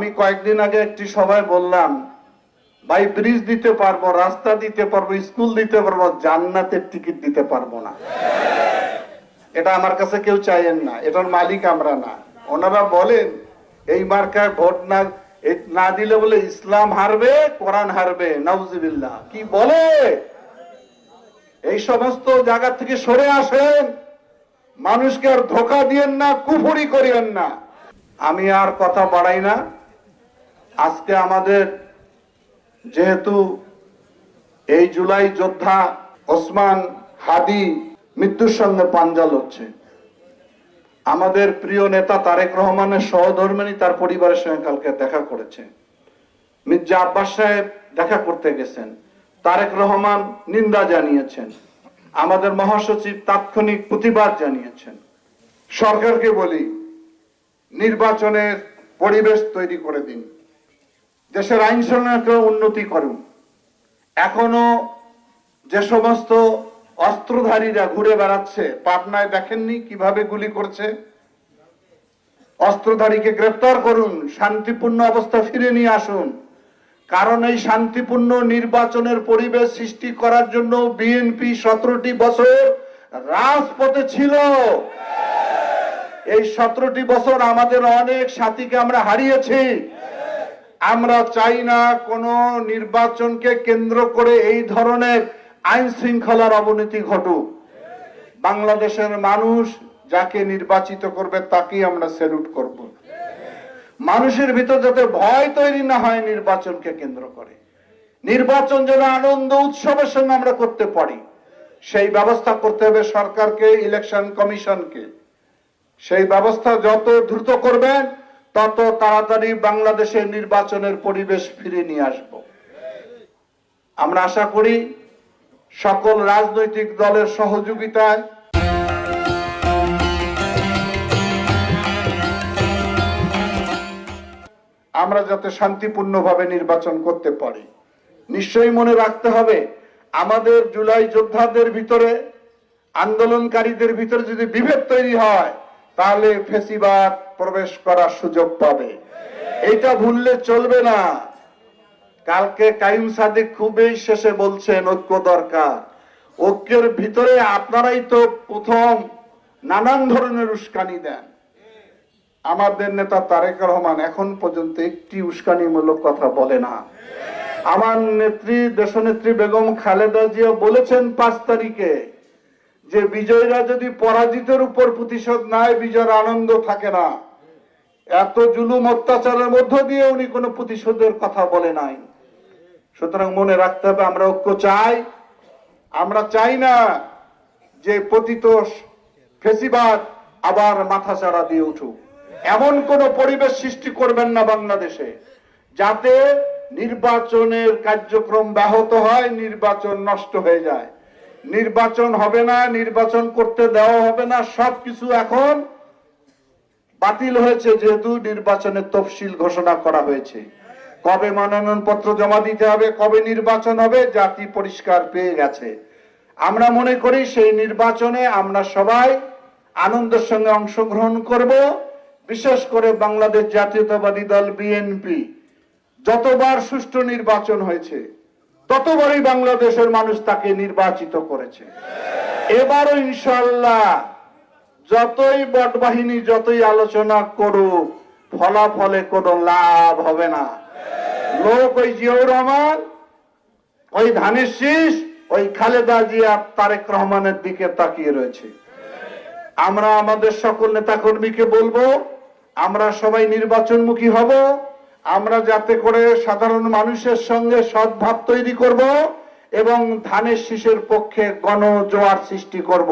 আমি কয়েকদিন আগে একটি সভায় বললাম, ভাই ব্রিজ দিতে পারব, রাস্তা দিতে পারব স্কুল দিতে পারব, জান্নাতের টিকিট দিতে পারব না। এটা আমার কাছে কেউ চাইেন না, এটার মালিক আমরা না। ওনারা বলেন, এই মার্কায় ভোট না না দিলে বলে ইসলাম হারবে, কোরআন হারবে, নাউজিবিল্লাহ। কি বলে? এই সমস্ত জায়গা থেকে সরে আসেন। মানুষকে আর ধোকা দিয়েন না, কুফুরি করিয়েন না। আমি আর কথা বাড়াই না। আজকে আমাদের যেহেতু এই জুলাই যোদ্ধা ওসমান হাদি মৃত্যুর সঙ্গে পাঞ্জাল হচ্ছে আমাদের প্রিয় নেতা তারেক রহমানের সহধর্মিনী তার পরিবারের সঙ্গে কালকে দেখা করেছে। মির্জা আব্বাস সাহেব দেখা করতে গেছেন, তারেক রহমান নিন্দা জানিয়েছেন, আমাদের মহাসচিব তাৎক্ষণিক প্রতিবাদ জানিয়েছেন। সরকারকে বলি, নির্বাচনের পরিবেশ তৈরি করে দিন। দেশের আইন শৃঙ্খলা উন্নতি করুন। এখনও যে সমস্ত অস্ত্রধারীরা ঘুরে বেড়াচ্ছে পাবনায় দেখেননি কীভাবে গুলি করছে? অস্ত্রধারীকে গ্রেফতার করুন, শান্তিপূর্ণ অবস্থা ফিরে নিয়ে আসুন। কারণ এই শান্তিপূর্ণ নির্বাচনের পরিবেশ সৃষ্টি করার জন্য বিএনপি সতেরোটি বছর রাজপথে ছিল। এই সতেরোটি বছর আমাদের অনেক সাথীকে আমরা হারিয়েছি। আমরা চাই না কোন নির্বাচনকে কেন্দ্র করে এই ধরনের আইন শৃঙ্খলার অবনতি ঘটুক। বাংলাদেশের মানুষ যাকে নির্বাচিত করবে তাকেই আমরা স্যালুট করব। মানুষের ভিতর যাতে ভয় তৈরি না হয় নির্বাচনকে কেন্দ্র করে। নির্বাচন যেন আনন্দ উৎসবের সঙ্গে আমরা করতে পারি। সেই ব্যবস্থা করতে হবে সরকারকে ইলেকশন কমিশনকে সেই ব্যবস্থা যত দ্রুত করবেন তত তাড়াতাড়ি বাংলাদেশের নির্বাচনের পরিবেশ ফিরে নিয়ে আসব। আমরা আশা করি সকল রাজনৈতিক দলের সহযোগিতায় আমরা যাতে শান্তিপূর্ণভাবে নির্বাচন করতে পারি। নিশ্চয়ই মনে রাখতে হবে, আমাদের জুলাই যোদ্ধাদের ভিতরে, আন্দোলনকারীদের ভিতরে যদি বিভেদ তৈরি হয় তাহলে ফেসিবাদ প্রবেশ করার সুযোগ পাবে। এটা ভুললে চলবে না। কালকে কাইম সাদিক খুবই শেষে বলছেন, ঐক্য দরকার। ঐক্যের ভিতরে আপনারাই তো প্রথম নানান ধরনের উস্কানি দেন। আমাদের নেতা তারেক রহমান এখন পর্যন্ত একটি উস্কানিমূলক কথা বলে না। আমার নেত্রী, দেশনেত্রী বেগম খালেদা জিয়া বলেছেন পাঁচ তারিখে যে বিজয়ীরা যদি পরাজিতের উপর প্রতিশোধ নেয়, বিজয়ের আনন্দ থাকে না। এত জুলুম অত্যাচারের মধ্য দিয়ে উনি কোনো প্রতিশোধের কথা বলে নাই। সুতরাং মনে রাখতে হবে, আমরা ঐক্য চাই। আমরা চাই না যে পতিত ফেসিবাদ আবার মাথা চাড়া দিয়ে উঠুক। এমন কোন পরিবেশ সৃষ্টি করবেন না বাংলাদেশে যাতে নির্বাচনের কার্যক্রম ব্যাহত হয়, নির্বাচন নষ্ট হয়ে যায়। নির্বাচন হবে না, নির্বাচন করতে দেওয়া হবে না, সবকিছু এখন বাতিল হয়েছে যেহেতু নির্বাচনের তফসিল ঘোষণা করা হয়েছে। কবে মনোনয়ন পত্র জমা দিতে হবে, কবে নির্বাচন হবে, জাতি পরিষ্কার পেয়ে গেছে। আমরা মনে করি সেই নির্বাচনে আমরা সবাই আনন্দের সঙ্গে অংশগ্রহণ করব, বিশেষ করে বাংলাদেশ জাতীয়তাবাদী দল বিএনপি। যতবার সুষ্ঠু নির্বাচন হয়েছে ততবারই বাংলাদেশের মানুষ তাকে নির্বাচিত করেছে। এবারও ইনশাল্লাহ যতই বট বাহিনী যতই আলোচনা করুক, ফলাফলে কোনো লাভ হবে না। লোক ওই জিয়াউর রহমান, ওই ধানের শীষ, ওই খালেদা জিয়া তারেক রহমানের দিকে তাকিয়ে রয়েছে। আমরা আমাদের সকল নেতাকর্মীকে বলব, আমরা সবাই নির্বাচনমুখী হব। আমরা যাতে করে সাধারণ মানুষের সঙ্গে সদ্ভাব তৈরি করব এবং ধানের শীষের পক্ষে গণ জোয়ার সৃষ্টি করব।